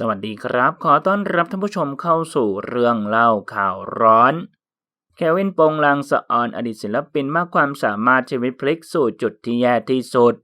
สวัสดีครับ ขอต้อนรับท่านผู้ชมเข้าสู่เรื่องเล่าข่าวร้อนเควินโปงลางสะออนอดีตศิลปินมากความสามารถชีวิตพลิกสู่จุดที่แย่ที่สุด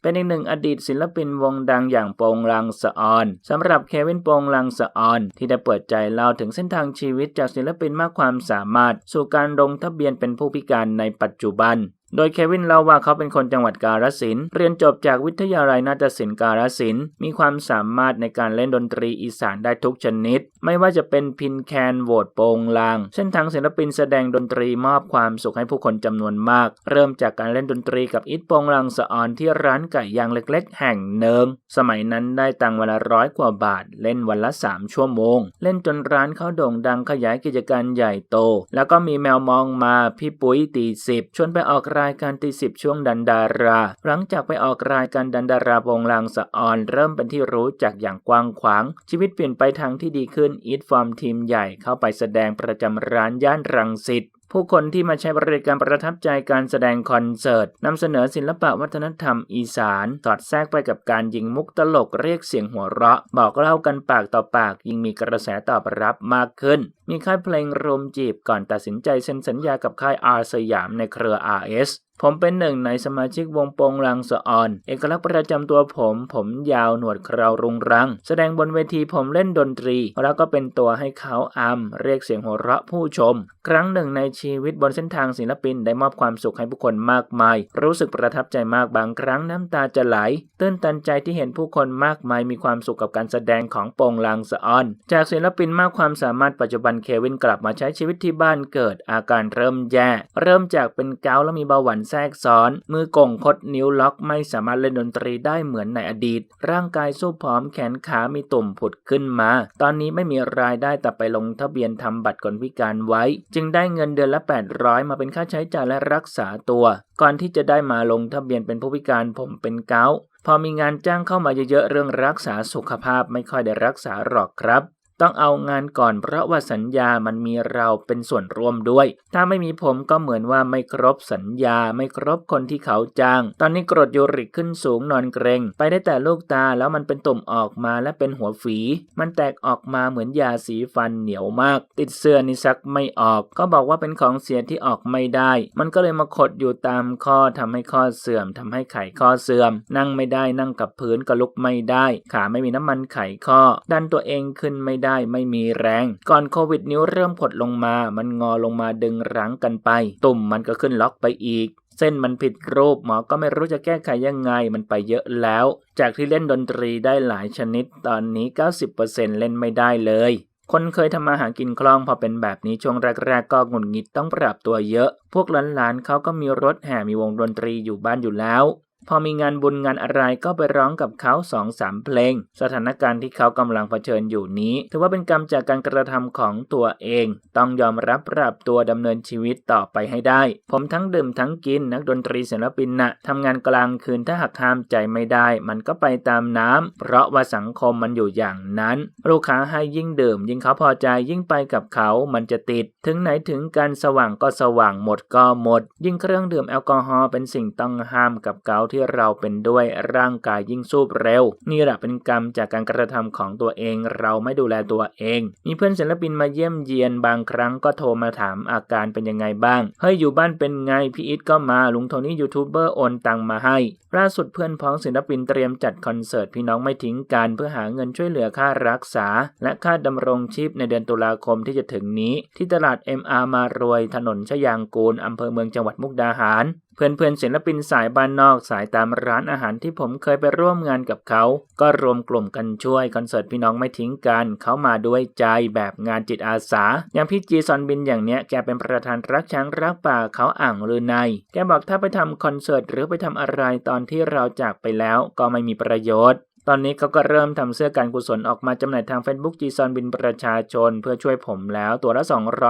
เป็นอีกหนึ่งอดีตศิลปินวงดังอย่างโปงลางสะออนสำหรับเควินโปงลางสะออน ที่ได้เปิดใจเล่าถึงเส้นทางชีวิตจากศิลปินมากความสามารถ สู่การลงทะเบียนเป็นผู้พิการในปัจจุบัน โดยเควินเล่าว่าเขาเป็นคนจังหวัดกาฬสินธุ์เรียนจบจากวิทยาลัยนาฏศิลป์กาฬสินธุ์มีความสามารถในการเล่นดนตรีอีสานได้ทุกชนิดไม่ว่าจะเป็นพินแคนโหวตโปงลาง เส้นทางศิลปินแสดงดนตรีมอบความสุขให้ผู้คนจำนวนมาก เริ่มจากการเล่นดนตรีกับอิทโปงลางสะออนที่ร้านไก่ย่างเล็กๆ แห่งเนิง สมัยนั้นได้ตังวันละร้อยกว่าบาท เล่นวันละ 3 ชั่วโมง เล่นจนร้านเขาโด่งดังขยายกิจการใหญ่โต แล้วก็มีแมวมองมาพี่ปุ้ยตีสิบชวนไปออกรายการตีสิบช่วงดันดารา หลังจากไปออกรายการดันดาราโปงลางสะออน เริ่มเป็นที่รู้จักอย่างกว้างขวางชีวิตเปลี่ยนไปทางที่ดีขึ้นอีทฟอร์มทีมใหญ่เข้าไปแสดงประจำร้านย่านรังสิตผู้คนที่มาใช้บริการประทับใจการแสดงคอนเสิร์ตนำเสนอศิลปะวัฒนธรรมอีสานสอดแทรกไปกับการยิงมุกตลกเรียกเสียงหัวเราะ บอกเล่ากันปากต่อปากยิ่งมีกระแสตอบรับมากขึ้น มีค่ายเพลงรวมจีบก่อนตัดสินใจเซ็นสัญญากับค่ายอาสยามในเครือ RS ผมเป็นหนึ่งในสมาชิกวงโปงลังสะออน เอกลักษณ์ประจำตัวผม ผมยาวหนวดเครารุงรัง แสดงบนเวทีผมเล่นดนตรี แล้วก็เป็นตัวให้เขาอำเรียกเสียงหัวเราะผู้ชม ครั้งหนึ่งในชีวิตบนเส้นทางศิลปินได้มอบความสุขให้ผู้คนมากมาย รู้สึกประทับใจมากบางครั้งน้ำตาจะไหล ตื้นตันใจที่เห็นผู้คนมากมายมีความสุขกับการแสดงของโปงลังสะออน จากศิลปินมากความสามารถปัจจุบันเควินกลับมาใช้ชีวิตที่บ้านเกิดอาการเริ่มแย่ เริ่มจากเป็นเกาและมีเบาหวานแทรกซ้อน มือกงคดนิ้วล็อกไม่สามารถเล่นดนตรีได้เหมือนในอดีต ร่างกายสู้ผอมแขนขามีตุ่มผุดขึ้นมา ตอนนี้ไม่มีรายได้แต่ไปลงทะเบียนทำบัตรคนพิการไว้ จึงได้เงินเดือนละ 800 มาเป็นค่าใช้จ่ายและรักษาตัว ก่อนที่จะได้มาลงทะเบียนเป็นผู้พิการผมเป็นเกาพอมีงานจ้างเข้ามาเยอะๆเรื่องรักษาสุขภาพไม่ค่อยได้รักษาหรอกครับ ต้องเอางานก่อนเพราะว่าสัญญามันมีเราเป็นส่วนร่วมด้วย ถ้าไม่มีผมก็เหมือนว่าไม่ครบสัญญาไม่ครบคนที่เขาจ้าง ตอนนี้กรดยูริกขึ้นสูงนอนเกรงไปได้แต่ลูกตาแล้วมันเป็นตุ่มออกมาและเป็นหัวฝี มันแตกออกมาเหมือนยาสีฟันเหนียวมาก ติดเสื้อนี่ซักไม่ออก ก็บอกว่าเป็นของเสียที่ออกไม่ได้ มันก็เลยมาขดอยู่ตามข้อทำให้ข้อเสื่อมทำให้ไขข้อเสื่อม นั่งไม่ได้นั่งกับพื้นก็ลุกไม่ได้ ขาไม่มีน้ำมันไขข้อ ดันตัวเองขึ้นไม่ได้ไม่มีแรง ก่อนโควิดนิ้วเริ่มผดลงมา มันงอลงมาดึงรั้งกันไป ตุ่มมันก็ขึ้นล็อกไปอีกเส้นมันผิดรูปหมอก็ไม่รู้จะแก้ไขยังไงมันไปเยอะแล้ว จากที่เล่นดนตรีได้หลายชนิดตอนนี้ 90%เล่นไม่ได้เลย คนเคยทำมาหากินคล่องพอเป็นแบบนี้ช่วงแรกๆก็หงุดหงิดต้องปรับตัวเยอะ พวกหลานๆเขาก็มีรถแห่มีวงดนตรีอยู่บ้านอยู่แล้ว พอมีงานบุญงานอะไรก็ไปร้องกับเขาสองสามเพลง สถานการณ์ที่เขากำลังเผชิญอยู่นี้ ถือว่าเป็นกรรมจากการกระทำของตัวเอง ต้องยอมรับปรับตัวดำเนินชีวิตต่อไปให้ได้ ผมทั้งดื่มทั้งกินนักดนตรีศิลปินนะ่ะทำงานกลางคืนถ้าหากห้ามใจไม่ได้ มันก็ไปตามน้ำเพราะว่าสังคมมันอยู่อย่างนั้น ลูกค้าให้ยิ่งดื่ม ยิ่งเขาพอใจยิ่งไปกับเขา มันจะติด ถึงไหนถึงการสว่างก็สว่างหมดก็หมด ยิ่งเครื่องดื่มแอลกอฮอล์เป็นสิ่งต้องห้ามกับเกาที่เราเป็นด้วยร่างกายยิ่งสูบเร็ว นี่แหละเป็นกรรมจากการกระทำของตัวเอง เราไม่ดูแลตัวเอง มีเพื่อนศิลปินมาเยี่ยมเยียนบางครั้งก็โทรมาถามอาการเป็นยังไงบ้างเฮ้ยอยู่บ้านเป็นไงพี่อิทก็มาลุงโทนี่ยูทูบเบอร์โอนตังมาให้ล่าสุดเพื่อนพ้องศิลปินเตรียมจัดคอนเสิร์ตพี่น้องไม่ทิ้งกันเพื่อหาเงินช่วยเหลือค่ารักษา และค่าดำรงชีพในเดือนตุลาคมที่จะถึงนี้ ที่ตลาด MR มารวยถนนชยางกูลอำเภอเมืองจังหวัดมุกดาหารเพื่อนๆศิลปินสายบ้านนอกสายตามร้านอาหารที่ผมเคยไปร่วมงานกับเขา ก็รวมกลุ่มกันช่วยคอนเสิร์ตพี่น้องไม่ทิ้งกัน เขามาด้วยใจแบบงานจิตอาสา อย่างพี่จีซอนบินอย่างเนี้ยแกเป็นประธานรักช้างรักป่าเขาอ่างลือใน แกบอกถ้าไปทำคอนเสิร์ตหรือไปทำอะไรตอนที่เราจากไปแล้วก็ไม่มีประโยชน์ ตอนนี้เขาก็เริ่มทำเสื้อการกุศลออกมาจำหน่ายทาง Facebook จีซอนบินประชาชน เพื่อช่วยผมแล้วตัวละ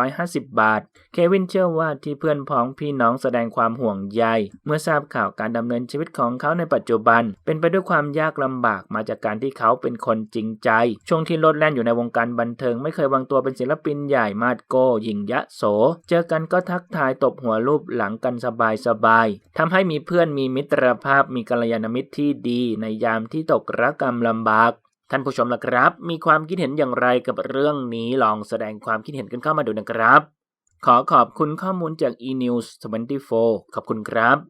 250 บาท เควินเชื่อว่าที่เพื่อนพ้องพี่น้องแสดงความห่วงใย เมื่อทราบข่าวการดำเนินชีวิตของเขาในปัจจุบัน เป็นไปด้วยความยากลำบากมาจากการที่เขาเป็นคนจริงใจ ช่วงที่โลดแล่นอยู่ในวงการบันเทิง ไม่เคยวางตัวเป็นศิลปินใหญ่มาดโกหญิงยะโส เจอกันก็ทักทายตบหัวรูปหลังกันสบายสบายๆทำให้มีเพื่อนมีมิตรภาพมีกัลยาณมิตรที่ดีในยามที่ตกระกรรมลำบากท่านผู้ชมล่ะครับ มีความคิดเห็นอย่างไรกับเรื่องนี้ลองแสดงความคิดเห็นกันเข้ามาดูนะครับ ขอขอบคุณข้อมูลจาก eNews 24 ขอบคุณครับ